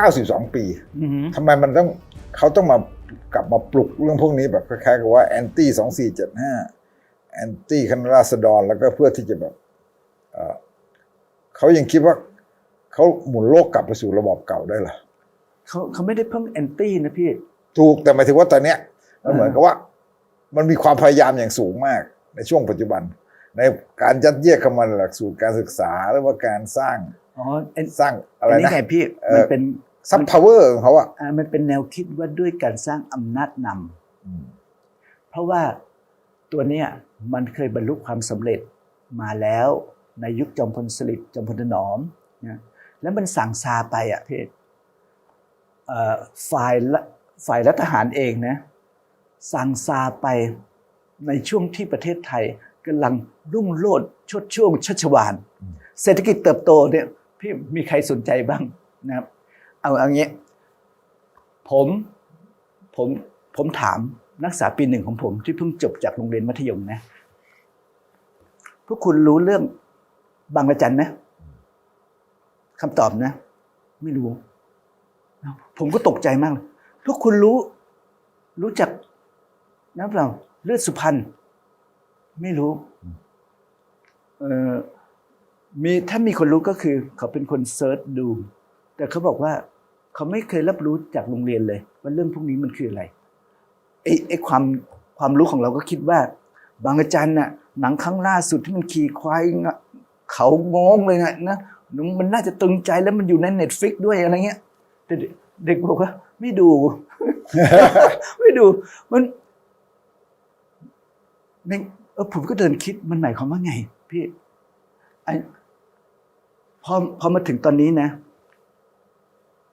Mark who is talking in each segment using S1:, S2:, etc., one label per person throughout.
S1: 92 ปี
S2: อือหือ
S1: ทำไมมันต้องเขาต้องมากลับมาปลุกเรื่องพวกนี้แบบคล้ายๆกับว่าแอนตี้สองสี่เจ็ดห้าแอนตี้คณะราษฎรแล้วก็เพื่อที่จะแบบเอ่อเขายังคิดว่าเขาหมุนโลกกลับไปสู่ระบอบเก่าได้เหรอ
S2: เขาเขาไม่ได้เพิ่งแอนตี้นะพี่
S1: ถูกแต่หมายถึงว่าตอนเนี้ยมัน
S2: อ่า
S1: เหมือนกับว่า มันมีความพยายามอย่างสูงมากในช่วงปัจจุบัน ในการยัดเยียดเข้ามาในหลักสูตรการศึกษาหรือว่าการสร้าง
S2: อ๋อเอ็น
S1: สร้างอะไร
S2: อันนี้
S1: นะ
S2: ไงพี่
S1: เอ่อ
S2: มันเป็น
S1: ซับพาวเวอร์ของเขาอะ
S2: อ่ามันเป็นแนวคิดว่าด้วยการสร้างอำนาจนำเพราะว่าตัวเนี้ยมันเคยบรรลุความสำเร็จมาแล้วในยุคจอมพลสฤษดิ์จอมพลถนอมนะแล้วมันสั่งซาไปอะพี่เอ่อฝ่ายละฝ่ายรัฐทหารเองนะสั่งซาไปในช่วงที่ประเทศไทยกำลังรุ่งโรจน์ชดช่วงชัชวานเศรษฐกิจเติบโตเนี่ย พี่มีใครสนใจบ้างนะครับ เอาอย่างนี้ยผมผมผมถามนักศึกษาปีหนึ่งของผมที่เพิ่งจบจากโรงเรียนมัธยมนะ พวกคุณรู้เรื่องบางระจันนะคำตอบนะ ไม่รู้ ผมก็ตกใจมากเลยพวกคุณรู้ รู้จักนะเปล่าเลือดสุพรรณไม่รู้ เออ มีถ้ามีคนรู้ก็คือ เขาเป็นคนเซิร์ชดู แต่เขาบอกว่าเขาไม่เคยรับรู้จากโรงเรียนเลย ว่าเรื่องพวกนี้มันคืออะไรไอ้ไอ้ความความรู้ของเราก็คิดว่า บางอาจารย์น่ะหนังครั้งล่าสุดที่มันขี่ควายเขางงเลยนะนะมันน่าจะตึงใจแล้วมันอยู่ในเน็ตฟิกด้วยอะไรเงี้ยแต่เด็กบอกว่า ไม่ดู ไม่ดู มันในเออผมก็เดินคิดมันหมายความว่าไง พี่ไอ พอพอมาถึงตอนนี้นะ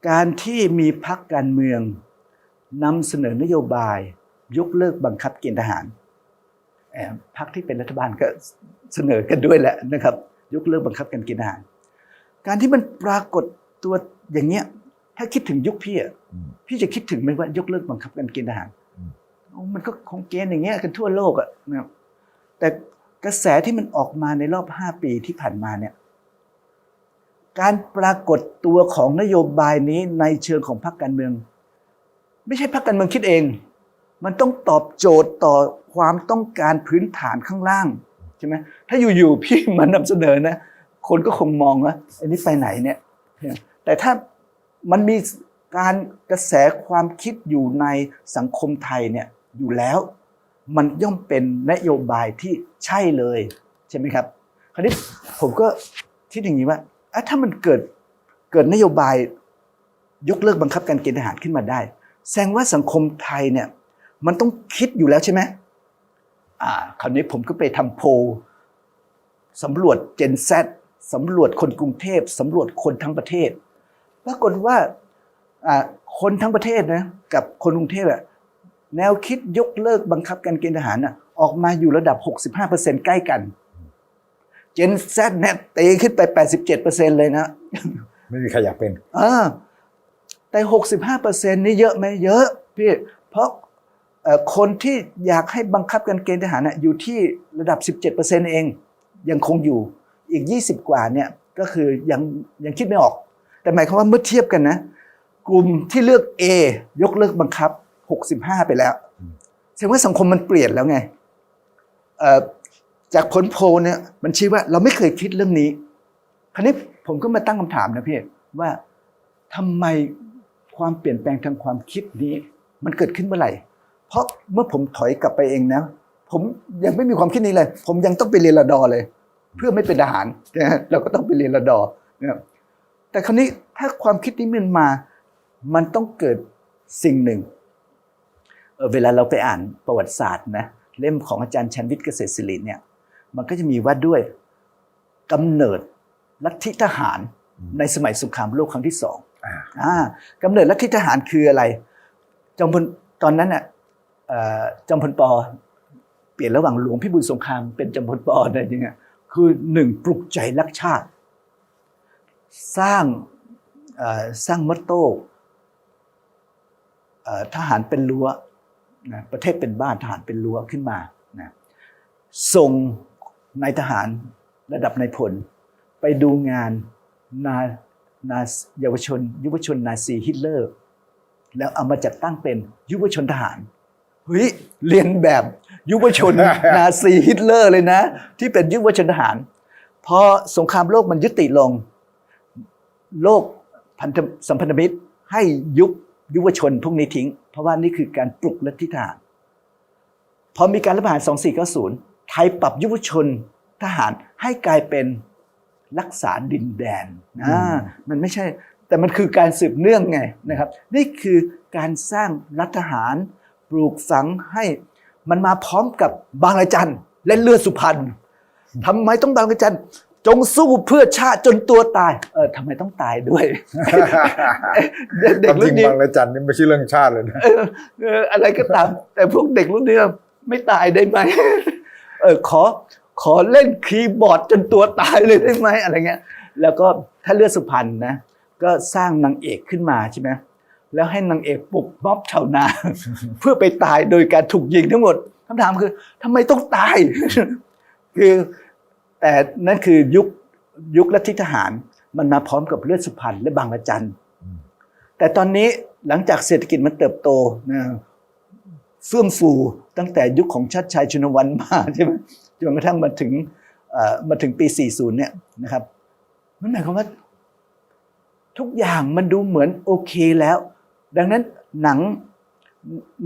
S2: การที่มีพักการเมืองนำเสนอนโยบาย ยกเลิกบังคับเกณฑ์ทหารพักที่เป็นรัฐบาลก็เสนอกันด้วยแหละนะครับ ยกเลิกบังคับการเกณฑ์ทหาร การที่มันปรากฏตัวอย่างเงี้ย ถ้าคิดถึงยุคพี่อะพี่จะคิดถึงไหมว่ายกเลิกบังคับการเกณฑ์ทหาร
S1: มั
S2: นก็คงเกณฑ์อย่างเงี้ยกันทั่วโลกอะนะแต่กระแสที่มันออกมาในรอบห้าปีที่ผ่านมาเนี่ย การปรากฏตัวของนโยบายนี้ในเชิงของพรรคการเมือง ไม่ใช่พรรคการเมืองคิดเอง มันต้องตอบโจทย์ต่อความต้องการพื้นฐานข้างล่างใช่ไหมถ้าอยู่ๆพี่มานำเสนอนะ คนก็คงมองว่าอันนี้ไปไหนเนี่ย แต่ถ้ามันมีการกระแสความคิดอยู่ในสังคมไทยเนี่ยอยู่แล้ว มันย่อมเป็นนโยบายที่ใช่เลย ใช่ไหมครับ คราวนี้ผมก็คิดอย่างนี้ว่า ถ้ามันเกิดเกิดนโยบายยกเลิกบังคับการเกณฑ์ทหารขึ้นมาได้ แสดงว่าสังคมไทยเนี่ยมันต้องคิดอยู่แล้วใช่ไหมอ่าคราวนี้ผมก็ไปทำโพลสำรวจ Gen Z สำรวจคนกรุงเทพสำรวจคนทั้งประเทศปรากฏว่าอ่าคนทั้งประเทศนะกับคนกรุงเทพอะแนวคิดยกเลิกบังคับการเกณฑ์ทหารน่ะออกมาอยู่ระดับ 65%ใกล้กัน Gen Z เนี่ยตีขึ้นไป 87%เลยนะ
S1: ไม่มีใครอยากเป็น
S2: เออแต่หกสิบห้าเปอร์เซ็นนี่เยอะไหมเยอะพี่เพราะเอ่อคนที่อยากให้บังคับการเกณฑ์ทหารน่ะอยู่ที่ระดับสิบเจ็ดเปอร์เซ็นเองยังคงอยู่อีกยี่สิบกว่าเนี่ยก็คือยังยังคิดไม่ออก แต่หมายความว่าเมื่อเทียบกันนะ กลุ่มที่เลือก A ยกเลิกบังคับหกสิบห้าไปแล้ว
S1: อืม
S2: แสดงว่าสังคมมันเปลี่ยนแล้วไงเอ่อ จากผลโพลเนี่ยมันชี้ว่าเราไม่เคยคิดเรื่องนี้ คราวนี้ผมก็มาตั้งคำถามนะพี่ว่าทำไมความเปลี่ยนแปลงทางความคิดนี้ มันเกิดขึ้นเมื่อไหร่ เพราะเมื่อผมถอยกลับไปเองนะผมยังไม่มีความคิดนี้เลย ผมยังต้องไปเรียนระดอเลย เพื่อไม่เป็นทหารเราก็ต้องไปเรียนระดอนะแต่คราวนี้ถ้าความคิดนี้มันมา มันต้องเกิดสิ่งหนึ่งเเวลาเราไปอ่านประวัติศาสตร์นะเล่มของอาจารย์ชันวิทย์เกษตรศิริเนี่ย มันก็จะมีว่าด้วยกำเนิดลัทธิทหาร
S1: อืม
S2: ในสมัยสงครามโลกครั้งที่สอง
S1: อ่า
S2: อ่ากำเนิดลัทธิทหารคืออะไร จอมพลตอนนั้นน่ะเอ่อจอมพลปเปลี่ยนระหว่างหลวงพิบูลสงครามเป็นจอมพลปอะไรอย่างเงี้ยคือหนึ่งปลุกใจรักชาติ สร้างเอ่อสร้างมอตโต้เอ่อทหารเป็นรั้วนะประเทศเป็นบ้านทหารเป็นรั้วขึ้นมานะส่ง นายทหารระดับนายพล ไปดูงานนานาซเยาวชน ยุวชนนาซีฮิตเลอร์ แล้วเอามาจัดตั้งเป็นยุวชนทหารเฮ้ยเรียนแบบยุวชนนาซีฮิตเลอร์เลยนะ ที่เป็นยุวชนทหารพอสงครามโลกมันยุติลง โลกพันธสัมพันธมิตรให้ยุบยุวชนพวกนี้ทิ้ง เพราะว่านี่คือการปลุกลัทธิทหารพอมีการรัฐประหาร 2490 ไทยปรับยุวชนทหารให้กลายเป็นรักษาดินแดนอ่ามันไม่ใช่ แต่มันคือการสืบเนื่องไงนะครับ นี่คือการสร้างรัฐทหารปลูกฝังให้มันมาพร้อมกับบางระจันและเลือดสุพรรณทำไมต้องบางระจันจงสู้เพื่อชาติจนตัวตาย เออทำไมต้องตายด้วย เด็ก
S1: ค
S2: เด็ก
S1: วามจ
S2: รุ่
S1: ริง
S2: นนี้
S1: บางระจันนี่ไม่ใช่เรื่องชาติเลยนะ
S2: เออเอออะไรก็ตาม แต่พวกเด็กรุ่นนี้ไม่ตายได้ไหม เออขอขอเล่นคีย์บอร์ดจนตัวตายเลยได้ไหมอะไรเงี้ย แล้วก็ถ้าเลือดสุพรรณนะก็สร้างนางเอกขึ้นมาใช่ไหมแล้วให้นางเอกปลุกม็อบชาวนา เพื่อไปตายโดยการถูกยิงทั้งหมดคำถามคือทำไมต้องตาย คือแต่นั่นคือยุคยุคลัทธิทหารมันมาพร้อมกับเลือดสุพรรณและบางระจันแต่ตอนนี้หลังจากเศรษฐกิจมันเติบโตนะเฟื่องฟู ตั้งแต่ยุคของชาติชายชุนวันมาใช่ไหมจนกระทั่งมาถึงเอ่อมาถึงปี 40 เนี่ยนะครับ มันหมายความว่า ทุกอย่างมันดูเหมือนโอเคแล้ว ดังนั้นหนัง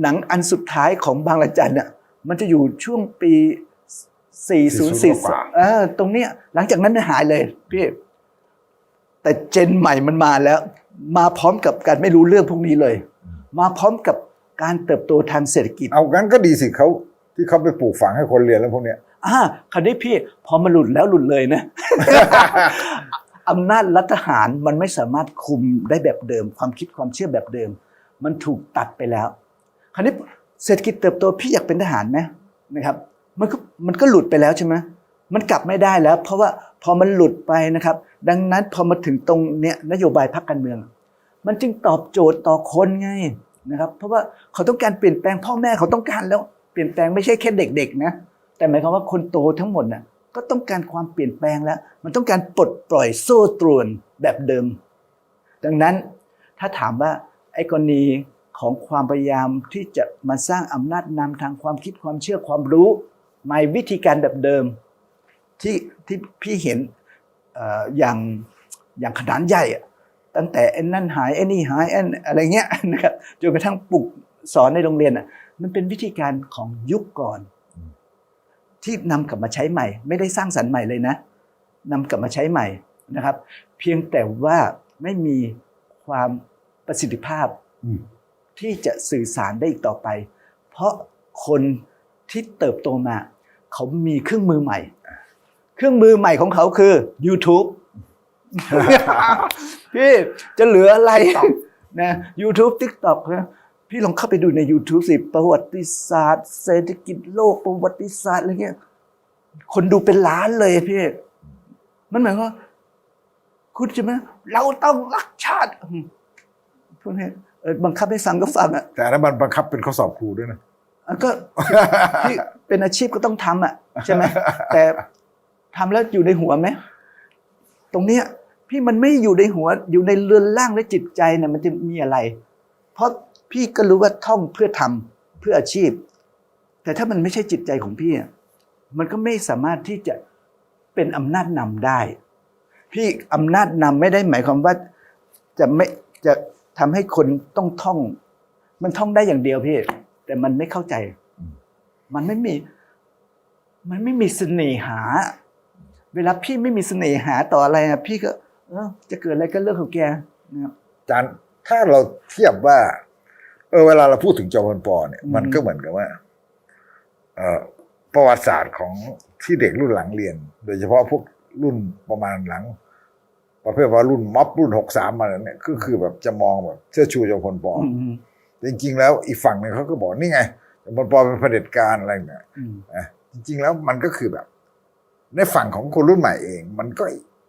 S2: หนังอันสุดท้ายของบางระจันเนี่ยมันจะอยู่ช่วงปี 40
S1: กว่า
S2: 40เออตรงเนี้ยหลังจากนั้นมันหายเลยพี่แต่เจนใหม่มันมาแล้ว มาพร้อมกับการไม่รู้เรื่องพวกนี้เลย มาพร้อมกับ การเติบโตทางเศรษฐกิจ
S1: เอางั้นก็ดีสิเขาที่เขาไปปลูกฝังให้คนเรียนแล้วพวกเนี้ย
S2: อ่าคราวนี้พี่พอมาหลุดแล้วหลุดเลยนะ อำนาจรัฐทหารมันไม่สามารถคุมได้แบบเดิม ความคิดความเชื่อแบบเดิม มันถูกตัดไปแล้ว คราวนี้เศรษฐกิจเติบโตพี่อยากเป็นทหารไหมนะครับ มันก็มันก็หลุดไปแล้วใช่ไหมมันกลับไม่ได้แล้ว เพราะว่าพอมันหลุดไปนะครับ ดังนั้นพอมาถึงตรงเนี้ยนโยบายพรรคการเมือง มันจึงตอบโจทย์ต่อคนไง นะครับ เพราะว่าเขาต้องการเปลี่ยนแปลงพ่อแม่เขาต้องการแล้วเปลี่ยนแปลงไม่ใช่แค่เด็กๆนะแต่หมายความว่าคนโตทั้งหมดน่ะก็ต้องการความเปลี่ยนแปลงแล้ว มันต้องการปลดปล่อยโซ่ตรวนแบบเดิม ดังนั้นถ้าถามว่าไอ้กรณีของความพยายามที่จะมาสร้างอำนาจนำทางความคิดความเชื่อความรู้ในวิธีการแบบเดิม ที่ที่พี่เห็นเอ่ออย่างอย่างขนาดใหญ่อะ ตั้งแต่ไอ้นั่นหายไอ้นี่หายไอ้อะไรเงี้ยนะครับจนกระทั่งปลุกสอนในโรงเรียนอะมันเป็นวิธีการของยุคก่อน ที่นำกลับมาใช้ใหม่ ไม่ได้สร้างสรรค์ใหม่เลยนะนำกลับมาใช้ใหม่นะครับ เพียงแต่ว่าไม่มีความประสิทธิภาพ
S1: อืม
S2: ที่จะสื่อสารได้อีกต่อไป เพราะคนที่เติบโตมา เขามีเครื่องมือใหม่ เครื่องมือใหม่ของเขาคือ YouTube พี่จะเหลืออะไรนะ YouTube TikTok นะพี่ลองเข้าไปดูใน YouTube สิประวัติศาสตร์ เศรษฐกิจโลกประวัติศาสตร์อะไรเงี้ยคนดูเป็นล้านเลยพี่ มันหมายความว่าคุณจะไหมเราต้องรักชาติอืมพวกนี้เออบังคับให้ฟังก็ฟังอะ
S1: แต่อันนั้นมันบังคับเป็นข้อสอบครูด้วยนะ
S2: อะก็พี่เป็นอาชีพก็ต้องทำอะ ใช่ไหมแต่ทำแล้วอยู่ในหัวไหมตรงเนี้ย พี่มันไม่อยู่ในหัว อยู่ในเรือนร่างและจิตใจเนี่ยมันจะมีอะไร เพราะพี่ก็รู้ว่าท่องเพื่อทำเพื่ออาชีพ แต่ถ้ามันไม่ใช่จิตใจของพี่มันก็ไม่สามารถที่จะเป็นอำนาจนำได้ พี่อำนาจนำไม่ได้หมายความว่าจะไม่จะทำให้คนต้องท่อง มันท่องได้อย่างเดียวพี่ แต่มันไม่เข้าใจ มันไม่มี มันไม่มีเสน่หา เวลาพี่ไม่มีเสน่หาต่ออะไรอะพี่ก็ จะเกิดอะไรก็เรื่องของแกนะครับ
S1: อาจารย์ถ้าเราเทียบว่า เออเวลาเราพูดถึงจอมพลปเนี่ย
S2: อืม
S1: มันก็เหมือนกับว่า เอ่อประวัติศาสตร์ของที่เด็กรุ่นหลังเรียน โดยเฉพาะพวกรุ่นประมาณหลัง ประเภทว่ารุ่นม็อบรุ่นหกสามมาเนี่ยก็คือแบบจะมองแบบเชื่อชูจอมพลป
S2: อืม
S1: จริง ๆ แล้วอีกฝั่งหนึ่งเขาก็บอกนี่ไงจอมพลปเป็นเผด็จการอะไรเนี่ย
S2: อืม
S1: นะจริง ๆ แล้วมันก็คือแบบ ในฝั่งของคนรุ่นใหม่เอง มันก็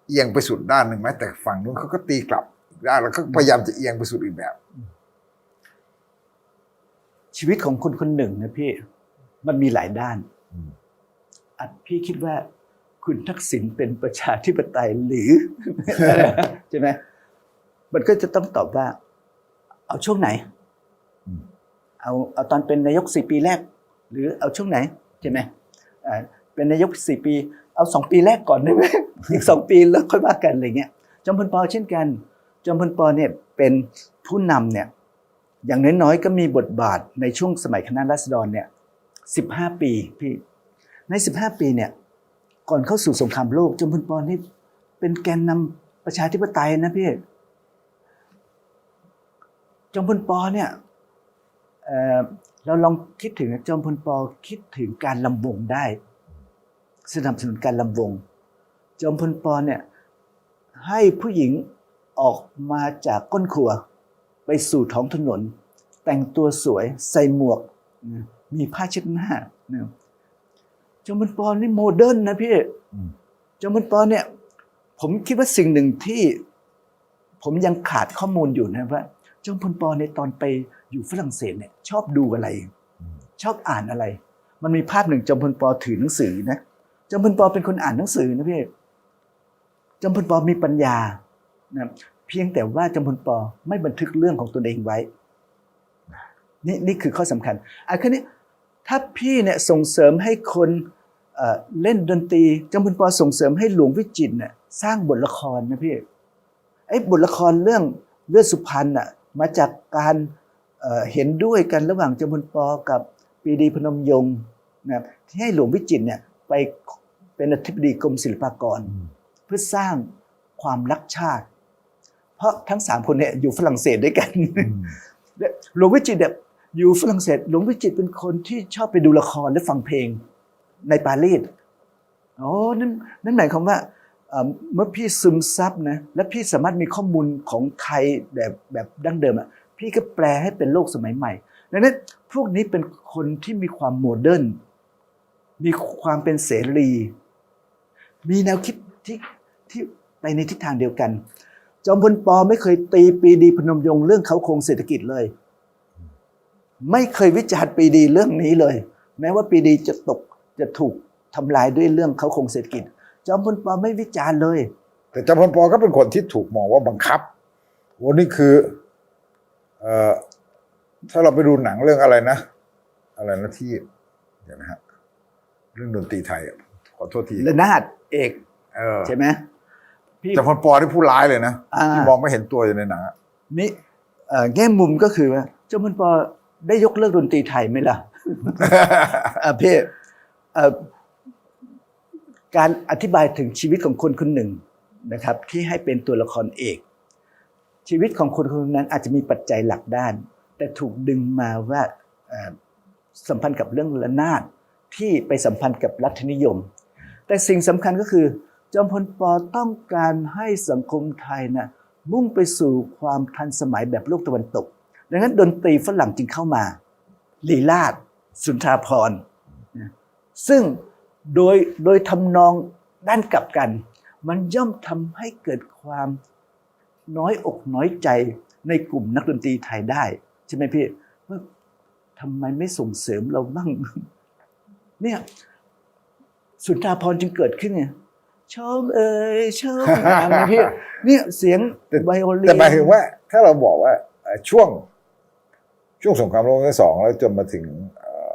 S1: เอียงไปสุดด้านหนึ่งไหมแต่ฝั่งนู้นเขาก็ตีกลับอีกด้านแล้วก็พยายามจะเอียงไปสุดอีกแบบ
S2: ชีวิตของคนคนหนึ่งนะพี่ มันมีหลายด้าน
S1: อืม
S2: อัดพี่คิดว่าคุณทักษิณเป็นประชาธิปไตยหรือ ใช่ไหมมันก็จะต้องตอบว่า เอาช่วงไหน
S1: อืม
S2: เอาเอาตอนเป็นนายกสี่ปีแรก หรือเอาช่วงไหน ใช่ไหมอ่าเป็นนายกสี่ปี เอาสองปีแรกก่อนได้ไหมอีกสองปีแล้วค่อยว่ากันอะไรเงี้ยจอมพลปเช่นกัน จอมพลปเนี่ยเป็นผู้นำเนี่ยอย่างน้อยๆก็มีบทบาทในช่วงสมัยคณะรัษฎรเนี่ยสิบห้าปีพี่ในสิบห้าปีเนี่ยก่อนเข้าสู่สงครามโลกจอมพลปนี่เป็นแกนนำประชาธิปไตยนะพี่จอมพลปเนี่ยเอ่อเราลองคิดถึงนะจอมพลปคิดถึงการลำวงได้ สนับสนุนการลำวง จอมพลปอเนี่ยให้ผู้หญิงออกมาจากก้นครัว ไปสู่ท้องถนน แต่งตัวสวยใส่หมวก มีผ้าเช็ดหน้าจอมพลปอนี่โมเดิร์นนะพี่จอมพลปอเนี่ยผมคิดว่าสิ่งหนึ่งที่ผมยังขาดข้อมูลอยู่นะว่าจอมพลปอในตอนไปอยู่ฝรั่งเศสเนี่ยชอบดูอะไร ชอบอ่านอะไร มันมีภาพหนึ่งจอมพลปอถือหนังสือนะ จอมพลปอเป็นคนอ่านหนังสือนะพี่จอมพลปอมีปัญญานะเพียงแต่ว่าจอมพลปอไม่บันทึกเรื่องของตนเองไว้ นี่นี่คือข้อสำคัญอะคือนี้ถ้าพี่เนี่ยส่งเสริมให้คนเล่นดนตรีจอมพลปอส่งเสริมให้หลวงวิจิตรเนี่ยสร้างบทละครนะพี่ไอ้บทละครเรื่องเลือดสุพรรณน่ะมาจากการเห็นด้วยกันระหว่างจอมพลปอกับปีดีพนมยงค์นะที่ให้หลวงวิจิตรเนี่ย ไปเป็นอธิบดีกรมศิลปากร เพื่อสร้างความรักชาติ เพราะทั้งสามคนเนี่ยอยู่ฝรั่งเศสด้วยกันหลวงวิจิตรเนี่ยอยู่ฝรั่งเศสหลวงวิจิตรเป็นคนที่ชอบไปดูละครและฟังเพลงในปารีสโอ้นั่นนั่นหมายความว่าเอ่อเมื่อพี่ซึมซับนะและพี่สามารถมีข้อมูลของไทยแบบแบบดั้งเดิมอะพี่ก็แปลให้เป็นโลกสมัยใหม่ดังนั้นพวกนี้เป็นคนที่มีความโมเดิร์น มีความเป็นเสรี มีแนวคิดที่ที่ไปในทิศทางเดียวกัน จอมพลปอไม่เคยตีปีดีพนมยงเรื่องเขาโครงเศรษฐกิจเลย ไม่เคยวิจารณ์ปีดีเรื่องนี้เลย แม้ว่าปีดีจะตกจะถูกทำลายด้วยเรื่องเขาโครงเศรษฐกิจ จอมพลปอไม่วิจารณ์เลย
S1: แต่จอมพลปอก็เป็นคนที่ถูกมองว่าบังคับโอ้นี่คือเอ่อถ้าเราไปดูหนังเรื่องอะไรนะ อะไรนะที่เดี๋ยวนะฮะ เรื่องดนตรีไทยอะขอโทษที
S2: ระนาดเอก
S1: เออ
S2: ใช่ไหมพี่
S1: จอมพลปที่ผู้ร้ายเลยนะ
S2: อ่า
S1: ที่มองไม่เห็นตัวอยู่ในหนังอะ
S2: นี่เอ่อแง่มุมก็คือว่าจอมพลปอได้ยกเลิกดนตรีไทยไหมล่ะอ่าพี่เอ่อการอธิบายถึงชีวิตของคนคนหนึ่งนะครับ ที่ให้เป็นตัวละครเอก ชีวิตของคนคนนั้นอาจจะมีปัจจัยหลักด้าน แต่ถูกดึงมาว่าเอ่อสัมพันธ์กับเรื่องระนาด ที่ไปสัมพันธ์กับรัฐนิยม แต่สิ่งสำคัญก็คือจอมพลปอต้องการให้สังคมไทยนะมุ่งไปสู่ความทันสมัยแบบโลกตะวันตก ดังนั้นดนตรีฝรั่งจึงเข้ามาลีลาดสุนทราพรซึ่งโดยโดยทำนองด้านกลับกัน มันย่อมทำให้เกิดความน้อยอกน้อยใจในกลุ่มนักดนตรีไทยได้ ใช่ไหมพี่ว่าทำไมไม่ส่งเสริมเราบ้าง เนี่ยสุนทราพรณ์จึงเกิดขึ้นไงชมเอ่ยชมงามนะพี่เนี่ยเสียง
S1: แต่
S2: ไวโอลิน
S1: แต่หมายถึงว่า ถ้าเราบอกว่าเอ่อช่วง ช่วงสงครามโลกครั้งที่สองแล้วจนมาถึงเอ่อ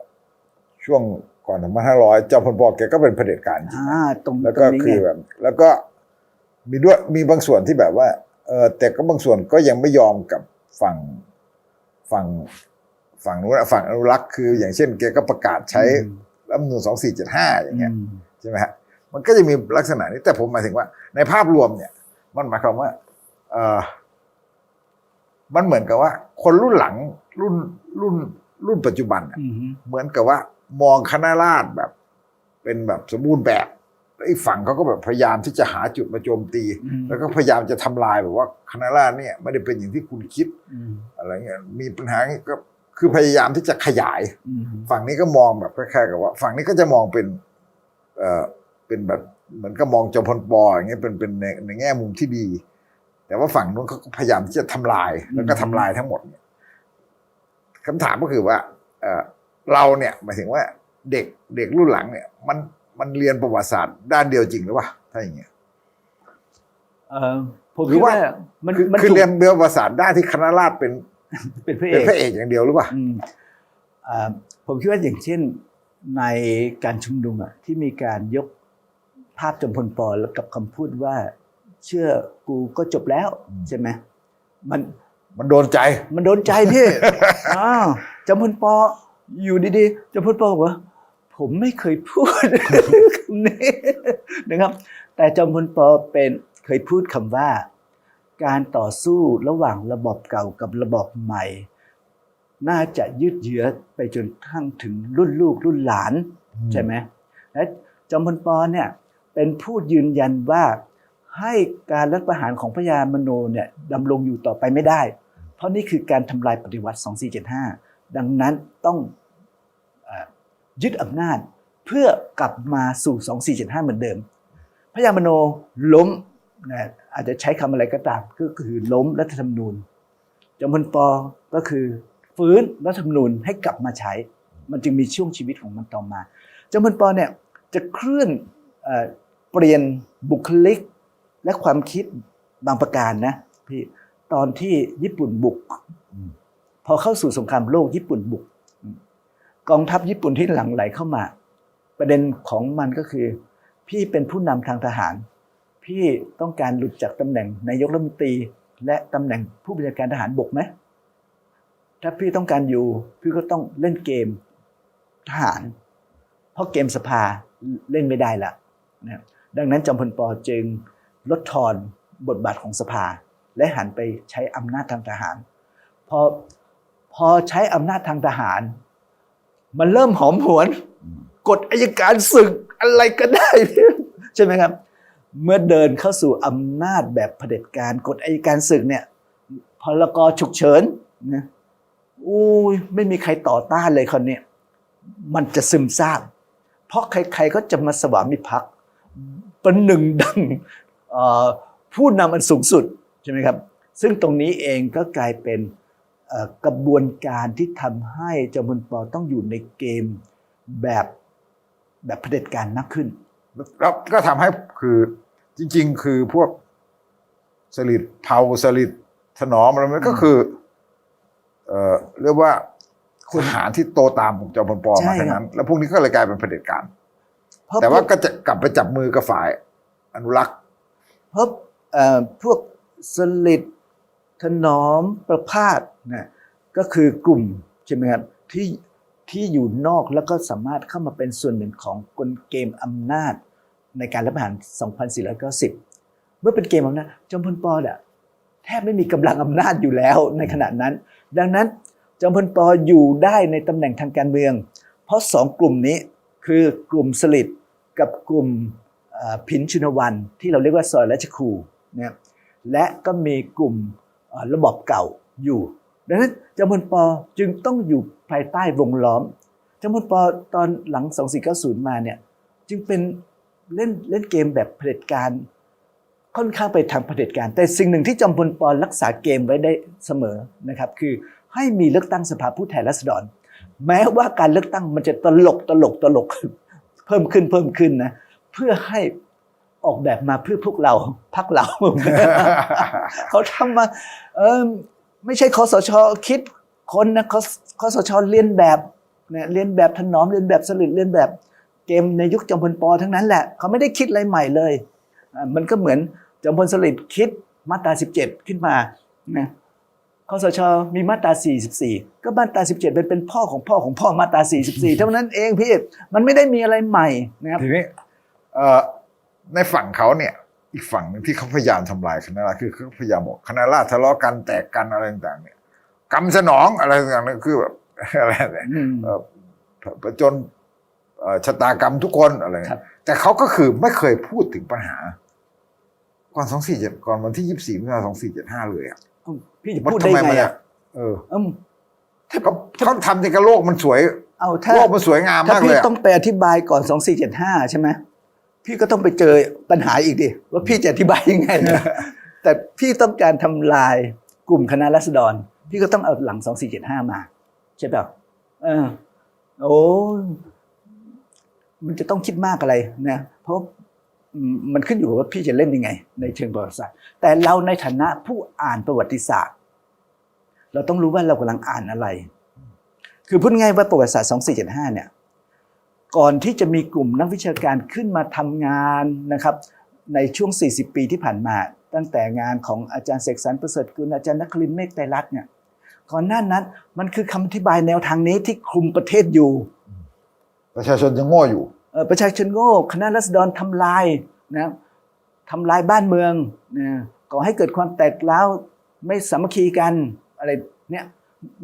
S1: ช่วงก่อน2500จอมพลปแกก็เป็นเผด็จการจริง
S2: อ่าตรง
S1: แล้ว
S2: ตร
S1: ก็
S2: งนี้
S1: คือ
S2: ไง
S1: แบบ แล้วก็มีด้วยมีบางส่วนที่แบบว่า เออแต่ก็บางส่วนก็ยังไม่ยอมกับฝั่งฝั่งฝั่งนู้นอะฝั่งอนุรักษ์คือ อย่างเช่นแกก็ประกาศใช้ รัฐธรรมนูล2475อย่างเงี้ย
S2: อืม
S1: ใช่ไหมฮะมันก็จะมีลักษณะนี้แต่ผมหมายถึงว่า ในภาพรวมเนี่ย มันหมายความว่าเออมันเหมือนกับว่า คนรุ่นหลังรุ่นรุ่นรุ่นปัจจุบันอะ
S2: อืม
S1: เหมือนกับว่า มองคณะราษฎรแบบ เป็นแบบสมบูรณ์แบบแล้วอีกฝั่งเขาก็แบบพยายามที่จะหาจุดมาโจมตี
S2: อืม
S1: แล้วก็พยายามจะทำลายแบบว่าคณะราษฎรเนี่ยไม่ได้เป็นอย่างที่คุณคิด
S2: อืม
S1: อะไรเงี้ยมีปัญหาก็ คือพยายามที่จะขยาย
S2: อืม
S1: ฝั่งนี้ก็มองแบบคล้ายๆกับว่า ฝั่งนี้ก็จะมองเป็นเอ่อเป็นแบบเหมือนก็มองจอมพลปออย่างเงี้ยเป็นเป็นในในแง่มุมที่ดี แต่ว่าฝั่งนู้นเขาก็พยายามที่จะทำลายแล้วก็ทำลายทั้งหมดเนี่ยคำถามก็คือว่าเอ่อเราเนี่ยหมายถึงว่าเด็กเด็กรุ่นหลังเนี่ย มันมันเรียนประวัติศาสตร์ด้านเดียวจริงหรือเปล่าถ้าอย่างเงี้ย
S2: เอ่อผผม
S1: หรื
S2: คิด
S1: อว่า
S2: ว่ามัน
S1: คือ
S2: มัน
S1: คือ
S2: ถูก
S1: เรียนเรือประวัติศาสตร์ได้ที่คณะราษฎรเป็น
S2: เป็นพระเอ
S1: เป็น
S2: ก
S1: พระเอกอย่างเดียวหรือเปล่า
S2: อืมอ่าผมคิดว่าอย่างเช่นในการชุมนุมอะที่มีการยกภาพจอมพลปอแล้วกับคำพูดว่า เชื่อกูก็จบแล้ว
S1: อืม
S2: ใช่ไหมมัน
S1: มันโดนใจ
S2: มันโดนใจพี่อ้าวจอมพลปออยู่ดีๆจอมพลปอบอกว่าผมไม่เคยพูดคำนี้นะครับ แต่จอมพลปอเป็นเคยพูดคำว่า การต่อสู้ระหว่างระบอบเก่ากับระบอบใหม่ น่าจะยืดเยื้อไปจนกระทั่งถึงรุ่นลูกรุ่นหลาน
S1: อืม
S2: ใช่ไหมและจอมพลปอเนี่ยเป็นผู้ยืนยันว่าให้การรัฐประหารของพระยามโนเนี่ยดำรงอยู่ต่อไปไม่ได้ เพราะนี่คือการทำลายปฏิวัติ 2475 ดังนั้นต้องเออยึดอำนาจเพื่อกลับมาสู่ 2475 เหมือนเดิม พระยามโนล้ม นะอาจจะใช้คำอะไรก็ตามก็คือล้มรัฐธรรมนูญจอมพลปอก็คือฟื้นรัฐธรรมนูญให้กลับมาใช้ มันจึงมีช่วงชีวิตของมันต่อมาจอมพลปอเนี่ยจะเคลื่อนเปลี่ยนบุคลิกและความคิดบางประการนะพี่ตอนที่ญี่ปุ่นบุก พอเข้าสู่สงครามโลกญี่ปุ่นบุก กองทัพญี่ปุ่นที่หลั่งไหลเข้ามา ประเด็นของมันก็คือ พี่เป็นผู้นำทางทหาร พี่ต้องการหลุดจากตำแหน่งนายกรัฐมนตรี และตำแหน่งผู้บัญชาการทหารบกไหมถ้าพี่ต้องการอยู่ พี่ก็ต้องเล่นเกมทหาร เพราะเกมสภาเล่นไม่ได้ละนะดังนั้นจอมพลปจึงลดทอนบทบาทของสภา และหันไปใช้อำนาจทางทหาร พอพอใช้อำนาจทางทหาร มันเริ่มหอมหวนกฎอายการศึกอะไรก็ได้ใช่ไหมครับ เมื่อเดินเข้าสู่อำนาจแบบเผด็จการกฎอายการศึกเนี่ยพลกรฉุกเฉินนะอุ้ยไม่มีใครต่อต้านเลยคนเนี้ยมันจะซึมซาบเพราะใครๆก็จะมาสวามิภักดิ์เป็นหนึ่งดังผู้นำอันสูงสุดใช่ไหมครับ ซึ่งตรงนี้เองก็กลายเป็นกระบวนการที่ทำให้จอมพลปอต้องอยู่ในเกมแบบแบบเผด็จการมากขึ้น
S1: แล้วก็ทำให้คือจริง ๆ คือพวกสลิดเผาสลิดถนอมอะไรมันก็คือ เอ่อเรียกว่าทหารที่โตตามจอมพลปอ
S2: ใช่
S1: มาทั้งนั้น แล้วพวกนี้ก็เลยกลายเป็นเผด็จการ
S2: เพราะ
S1: แต่ว่า
S2: พก
S1: ก็จะกลับไปจับมือกับฝ่ายอนุรักษ์
S2: เพราะเอ่อพวกสลิดถนอมประพาสนะก็คือกลุ่มใช่ไหมครับที่ที่อยู่นอกแล้วก็สามารถเข้ามาเป็นส่วนหนึ่งของกลเกมอำนาจ ในการรัฐประหาร 2490 เมื่อเป็นเกมอำนาจจอมพลปอเนี่ยแทบไม่มีกำลังอำนาจอยู่แล้วในขณะนั้น ดังนั้นจอมพลปออยู่ได้ในตำแหน่งทางการเมือง เพราะสองกลุ่มนี้คือกลุ่มสลิดกับกลุ่มพินชุนวันที่เราเรียกว่าซอยราชครูนะและก็มีกลุ่มระบอบเก่าอยู่ ดังนั้นจอมพลปอจึงต้องอยู่ภายใต้วงล้อมจอมพลปอตอนหลัง 2490 มาเนี่ยจึงเป็น เล่นเล่นเกมแบบเผด็จการค่อนข้างไปทางเผด็จการ แต่สิ่งหนึ่งที่จอมพลปอรักษาเกมไว้ได้เสมอนะครับคือให้มีเลือกตั้งสภาผู้แทนราษฎร แม้ว่าการเลือกตั้งมันจะตลกตลกตลกเพิ่มขึ้นเพิ่มขึ้นนะเพื่อให้ออกแบบมาเพื่อพวกเราพักเรา เขาทำมาเออไม่ใช่คอสชคิดคนนะคคอสชเรียนแบบเนี่ยเรียนแบบถนอมเรียนแบบสลิดเรียนแบบ เกมในยุคจอมพลปอทั้งนั้นแหละเขาไม่ได้คิดอะไรใหม่เลยอะมันก็เหมือนจอมพลสลิดคิดมาตรา 17 ขึ้นมานะคอสชมีมาตรา 44 ก็มาตรา 17 เป็นเป็นพ่อของพ่อของพ่อมาตรา 44 เท่านั้นเองพี่มันไม่ได้มีอะไรใหม่นะครับ
S1: ทีนี้เอ่อในฝั่งเขาเนี่ยอีกฝั่งหนึ่งที่เขาพยายามทำลายคณะราษฎรคือเขาพยายามบอกคณะราษฎรทะเลาะกันแตกกันอะไรต่างๆเนี่ยกำสนองอะไรต่างๆเนี่ยคือแบบอะไรเนี่ย
S2: อืม
S1: เอ่อประจนเอ่อ ชะตากรรมทุกคนอะไร
S2: ครับ
S1: แต่เขาก็คือไม่เคยพูดถึงปัญหา ก่อนสองสี่เจ็ดก่อนวันที่ยี่สิบสี่มิถุนายนสองสี่เจ็ดห้าเลยอะ
S2: พี่จะ
S1: ว่า
S2: พูด
S1: ทำ
S2: ได้
S1: ไม
S2: ไง
S1: มัน
S2: อะ
S1: เออ
S2: เอิ่ม
S1: เขาเขาทำในกับโลกมันสวย
S2: เอาถ้า
S1: โลกมันสวยงาม
S2: ถ้ามา
S1: ก
S2: พี่
S1: เลยอะ
S2: ต้องไปอธิบายก่อน2475ใช่ไหมพี่ก็ต้องไปเจอปัญหาอีกดิว่าพี่จะอธิบายยังไงนะแต่พี่ต้องการทำลายกลุ่มคณะรัษฎร พี่ก็ต้องเอาหลัง2475มา ใช่ป่ะเออโอ้ย มันจะต้องคิดมากอะไรนะเพราะมันขึ้นอยู่ว่าพี่จะเล่นยังไง ในเชิงประวัติศาสตร์ แต่เราในฐานะผู้อ่านประวัติศาสตร์ เราต้องรู้ว่าเรากำลังอ่านอะไร คือพูดง่ายว่าประวัติศาสตร์2475เนี่ยก่อนที่จะมีกลุ่มนักวิชาการขึ้นมาทำงานนะครับ ในช่วง 40 ปีที่ผ่านมา ตั้งแต่งานของอาจารย์เสกสรรประเสริฐกุลอาจารย์นครินเมฆไตรรัตน์เนี่ยก่อนหน้านั้นมันคือคำอธิบายแนวทางนี้ที่คลุมประเทศอยู่
S1: ประชาชนยังโง่อยู่
S2: ประชาชนโง่คณะรัษฎรทำลายนะทำลายบ้านเมืองนะก่อให้เกิดความแตกร้าวไม่สามัคคีกันอะไรเนี่ย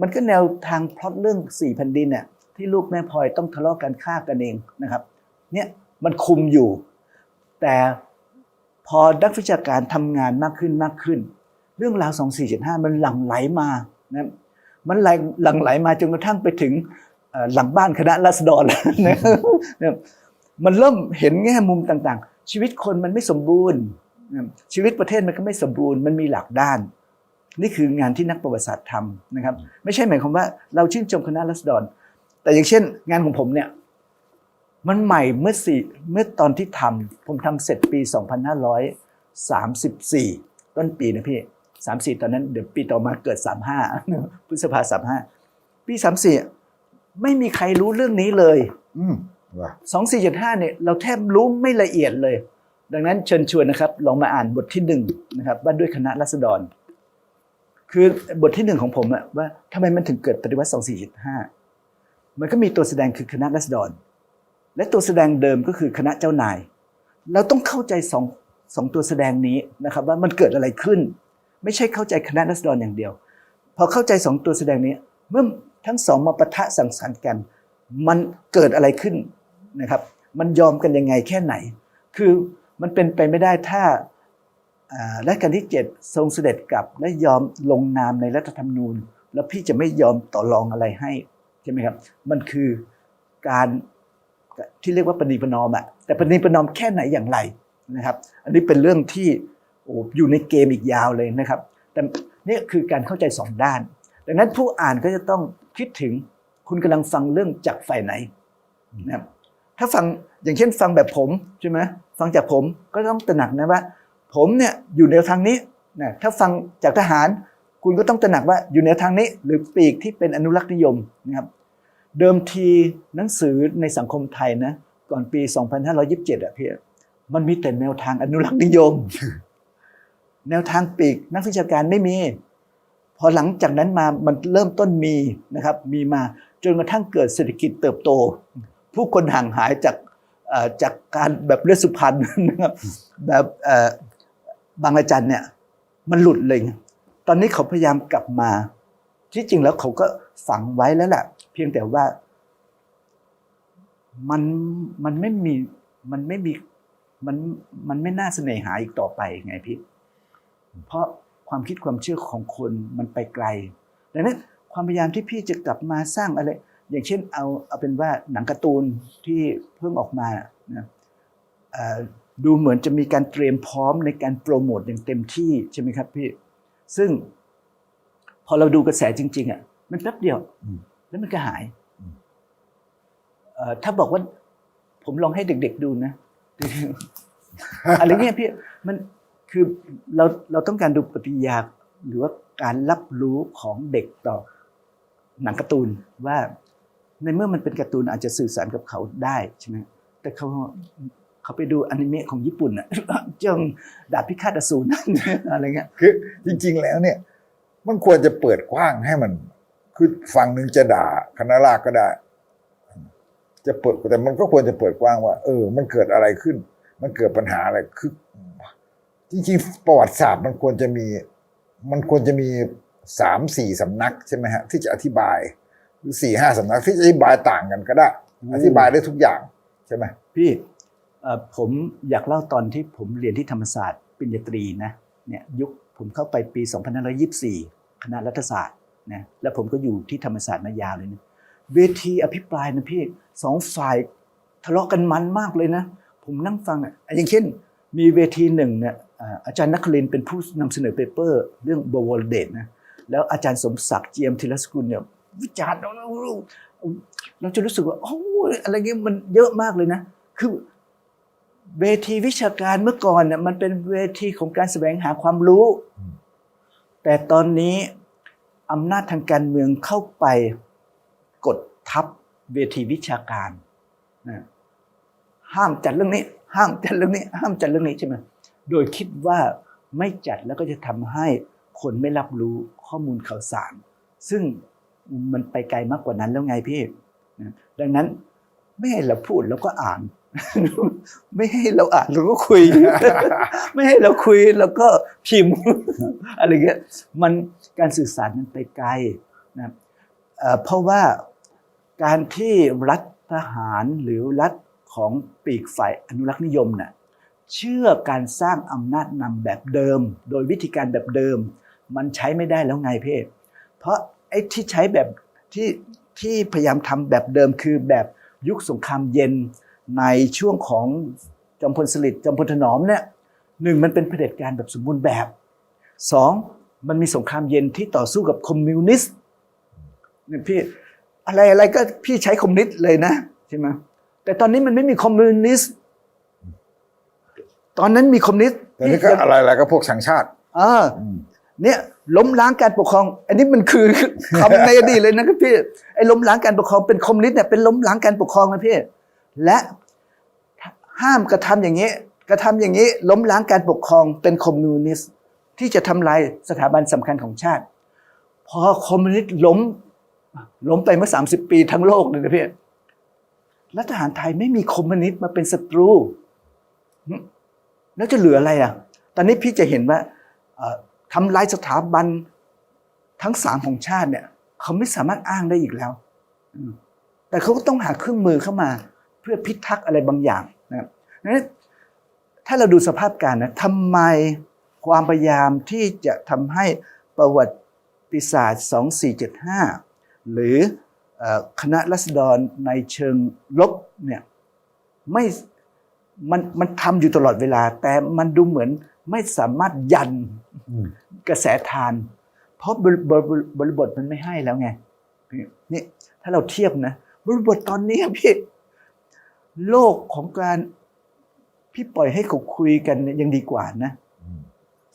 S2: มันก็แนวทางพล็อตเรื่องสี่แผ่นดินเนี่ยที่ลูกแม่พลอยต้องทะเลาะกันฆ่ากันเองนะครับเนี่ยมันคุมอยู่ แต่พอนักวิชาการทำงานมากขึ้นมากขึ้น เรื่องราว 2475 มันหลั่งไหลมานะมันไหลหลั่งไหลมาจนกระทั่งไปถึง หลังบ้านคณะรัษฎรนะนะมันเริ่มเห็นแง่มุมต่างๆ ชีวิตคนมันไม่สมบูรณ์ ชีวิตประเทศมันก็ไม่สมบูรณ์ มันมีหลักด้าน นี่คืองานที่นักประวัติศาสตร์ทำนะครับ ไม่ใช่หมายความว่าเราชื่นชมคณะรัษฎร แต่อย่างเช่น งานของผมเนี่ยมันใหม่เมื่อสี่เมื่อตอนที่ทำผมทำเสร็จปี 2534 ต้นปีนะพี่ 34 ตอนนั้นเดี๋ยวปีต่อมาเกิด 35พฤษภา35 ปี 34 ไม่มีใครรู้เรื่องนี้เลย
S1: อืมว่ะ
S2: 2475เนี่ยเราแทบรู้ไม่ละเอียดเลย ดังนั้นเชิญชวนนะครับลองมาอ่านบทที่หนึ่งนะครับว่าด้วยคณะรัษฎร คือบทที่หนึ่งของผมอะว่าทำไมมันถึงเกิดปฏิวัติ2475มันก็มีตัวแสดงคือคณะรัษฎร และตัวแสดงเดิมก็คือคณะเจ้านาย เราต้องเข้าใจสองสองตัวแสดงนี้นะครับว่ามันเกิดอะไรขึ้น ไม่ใช่เข้าใจคณะรัษฎรอย่างเดียว พอเข้าใจสองตัวแสดงนี้ เมื่อทั้งสองมาปะทะสังสรรค์กัน มันเกิดอะไรขึ้นนะครับ มันยอมกันยังไงแค่ไหน คือมันเป็นไปไม่ได้ถ้าอ่ารัชกาลที่ 7 ทรงเสด็จกลับ และยอมลงนามในรัฐธรรมนูญ แล้วพี่จะไม่ยอมต่อรองอะไรให้ใช่ไหมครับ มันคือการที่เรียกว่าปณีประนอมอะแต่ปณีประนอมแค่ไหนอย่างไรนะครับ อันนี้เป็นเรื่องที่โอ้อยู่ในเกมอีกยาวเลยนะครับ แต่นี่คือการเข้าใจสองด้าน ดังนั้นผู้อ่านก็จะต้องคิดถึงคุณกำลังฟังเรื่องจากฝ่ายไหนนะครับถ้าฟังอย่างเช่นฟังแบบผมใช่ไหมฟังจากผมก็ต้องตระหนักนะว่า ผมเนี่ยอยู่แนวทางนี้นะถ้าฟังจากทหาร คุณก็ต้องตระหนักว่าอยู่แนวทางนี้ หรือปีกที่เป็นอนุรักษ์นิยมนะครับเดิมทีหนังสือในสังคมไทยนะก่อนปี 2527อะพี่มันมีแต่แนวทางอนุรักษ์นิยม แนวทางปีกนักวิชาการไม่มี พอหลังจากนั้นมามันเริ่มต้นมีนะครับมีมาจนกระทั่งเกิดเศรษฐกิจเติบโต ผู้คนห่างหายจากจากการแบบเลือดสุพรรณนะครับแบบเอ่อบางระจันเนี่ยมันหลุดเลย ตอนนี้เขาพยายามกลับมา ที่จริงแล้วเขาก็ฝังไว้แล้วแหละเพียงแต่ว่ามันมันไม่มีมันไม่มีมันมันไม่น่าเสน่หาอีกต่อไปไงพี่ เพราะ ความคิดความเชื่อของคนมันไปไกลดังนั้นความพยายามที่พี่จะกลับมาสร้างอะไร อย่างเช่นเอาเอาเป็นว่าหนังการ์ตูนที่เพิ่งออกมานะดูเหมือนจะมีการเตรียมพร้อมในการโปรโมทอย่างเต็มที่ใช่ไหมครับพี่ซึ่งพอเราดูกระแสจริง ๆอะมันแป๊บเดียว แล้วมันก็หายถ้าบอกว่าผมลองให้เด็ก ๆดูนะอะไรเงี้ยพี่มัน คือเราเราต้องการดูปฏิยาหรือว่าการรับรู้ของเด็กต่อหนังการ์ตูนว่าในเมื่อมันเป็นการ์ตูนอาจจะสื่อสารกับเขาได้ใช่ไหมแต่เขาเขาไปดูอนิเมะของญี่ปุ่นอะจ้าดาบพิฆาตอสูรอะไรเงี้ย
S1: คือจริง ๆ แล้วเนี่ย มันควรจะเปิดกว้างให้มัน คือฝั่งหนึ่งจะด่าคณะราษฎรก็ได้ จะเปิดแต่มันก็ควรจะเปิดกว้างว่า เออ มันเกิดอะไรขึ้น มันเกิดปัญหาอะไรคือ จริงๆประวัติศาสตร์มันควรจะมี มันควรจะมีสามสี่สำนักใช่ไหมฮะที่จะอธิบายหรือสี่ห้าสำนักที่จะอธิบายต่างกันก็ได้
S2: อืม
S1: อธิบายได้ทุกอย่างใช่ไหม
S2: พี่เอ่อผมอยากเล่าตอนที่ผมเรียนที่ธรรมศาสตร์ปริญญาตรีนะเนี่ยยุคผมเข้าไปปี 2524 คณะรัฐศาสตร์นะแล้วผมก็อยู่ที่ธรรมศาสตร์มายาวเลยนะเวทีอภิปรายนะพี่สองฝ่ายทะเลาะกันมันมากเลยนะ ผมนั่งฟังอะอย่างเช่น มีเวทีหนึ่งเนี่ย อาจารย์นักเรียนเป็นผู้นำเสนอเปเปอร์เรื่องบวรเดชนะแล้วอาจารย์สมศักดิ์เจียมธีรสกุลเนี่ยวิจารณ์เราเราจะรู้สึกว่าโอ้ยอะไรเงี้ยมันเยอะมากเลยนะ คือเวทีวิชาการเมื่อก่อนเนี่ยมันเป็นเวทีของการแสวงหาความรู้ แต่ตอนนี้อำนาจทางการเมืองเข้าไปกดทับเวทีวิชาการนะห้ามจัดเรื่องนี้ ห้ามจัดเรื่องนี้ ห้ามจัดเรื่องนี้ใช่ไหม โดยคิดว่าไม่จัดแล้วก็จะทำให้คนไม่รับรู้ข้อมูลข่าวสาร ซึ่งมันไปไกลมากกว่านั้นแล้วไงพี่ ดังนั้นไม่ให้เราพูดเราก็อ่าน ไม่ให้เราอ่านเราก็คุย ไม่ให้เราคุยเราก็พิมพ์อะไรเงี้ยมันการสื่อสารมันไปไกลนะเพราะว่าการที่รัฐทหารหรือรัฐของปีกฝ่ายอนุรักษ์นิยมน่ะ เชื่อการสร้างอำนาจนำแบบเดิม โดยวิธีการแบบเดิม มันใช้ไม่ได้แล้วไงเพศเพราะไอ้ที่ใช้แบบที่ที่พยายามทำแบบเดิมคือแบบยุคสงครามเย็นในช่วงของจอมพลสฤษดิ์จอมพลถนอมเนี่ยหนึ่งมันเป็นเผด็จการแบบสมบูรณ์แบบสองมันมีสงครามเย็นที่ต่อสู้กับคอมมิวนิสต์เนี่ยพี่อะไรอะไรก็พี่ใช้คอมมิวนิสต์เลยนะใช่ไหมแต่ตอนนี้มันไม่มีคอมมิวนิสต์ ตอนนั้นมีคอมมิวนิสต์
S1: แต่นี่ก็อะไรอะไรก็พวกสังชาติ
S2: อ่า
S1: อืม
S2: เนี่ยล้มล้างการปกครอง อันนี้มันคือคำในอดีตเลยนะครับพี่ไอ้ล้มล้างการปกครองเป็นคอมมิวนิสต์เนี่ยเป็นล้มล้างการปกครองนะพี่และห้ามกระทำอย่างนี้ กระทำอย่างนี้ล้มล้างการปกครองเป็นคอมมิวนิสต์ที่จะทำลายสถาบันสำคัญของชาติ พอคอมมิวนิสต์ล้มล้มไปเมื่อ 30 ปีทั้งโลกเลยนะพี่รัฐทหารไทยไม่มีคอมมิวนิสต์มาเป็นศัตรูหึ แล้วจะเหลืออะไรอะ ตอนนี้พี่จะเห็นว่าทำลายสถาบันทั้งสามของชาติเนี่ย เขาไม่สามารถอ้างได้อีกแล้ว แต่เขาก็ต้องหาเครื่องมือเข้ามาเพื่อพิทักษ์อะไรบางอย่างนะครับนั้นถ้าเราดูสภาพการนะทำไมความพยายามที่จะทำให้ประวัติศาสตร์ 2475 หรือเอ่อคณะรัษฎรในเชิงลบเนี่ยไม่ มันมันทำอยู่ตลอดเวลา แต่มันดูเหมือนไม่สามารถยันกระแสทาน เพราะบริบทมันไม่ให้แล้วไงนี่ถ้าเราเทียบนะ บริบทตอนนี้พี่ โลกของการพี่ปล่อยให้เขาคุยกันยังดีกว่านะ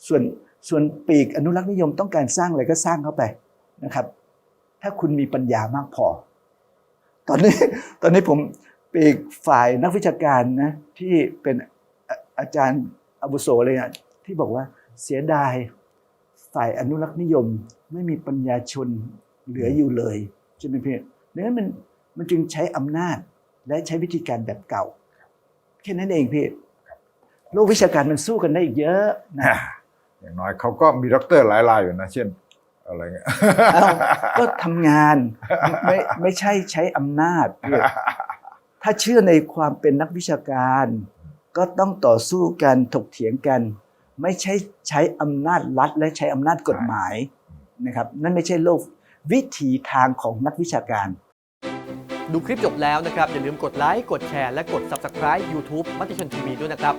S2: ส่วนส่วนปีกอนุรักษ์นิยมต้องการสร้างอะไรก็สร้างเข้าไปนะครับ ถ้าคุณมีปัญญามากพอ ตอนนี้ ตอนนี้ผม ปีกฝ่ายนักวิชาการนะที่เป็นอาอาจารย์อาวุโสเลยอะที่บอกว่าเสียดายฝ่ายอนุรักษ์นิยม ไม่มีปัญญาชนเหลืออยู่เลยใช่ไหมพี่ดังนั้นมันมันจึงใช้อำนาจและใช้วิธีการแบบเก่า แค่นั้นเองพี่โลกวิชาการมันสู้กันได้อีกเยอะนะ
S1: อย่างน้อยเขาก็มีด็อกเตอร์หลายรายอยู่นะ เช่นอะไรเงี้ย
S2: เอ้าก็ทำงานไม่ไม่ใช่ใช้อำนาจ ถ้าเชื่อในความเป็นนักวิชาการ ก็ต้องต่อสู้กันถกเถียงกัน ไม่ใช่ใช้อำนาจรัฐและใช้อำนาจกฎหมายนะครับนั่นไม่ใช่โลกวิถีทางของนักวิชาการ
S3: ดูคลิปจบแล้วนะครับ อย่าลืมกดไลค์กดแชร์และกด Subscribe YouTube มัติชนทีวีด้วยนะครับ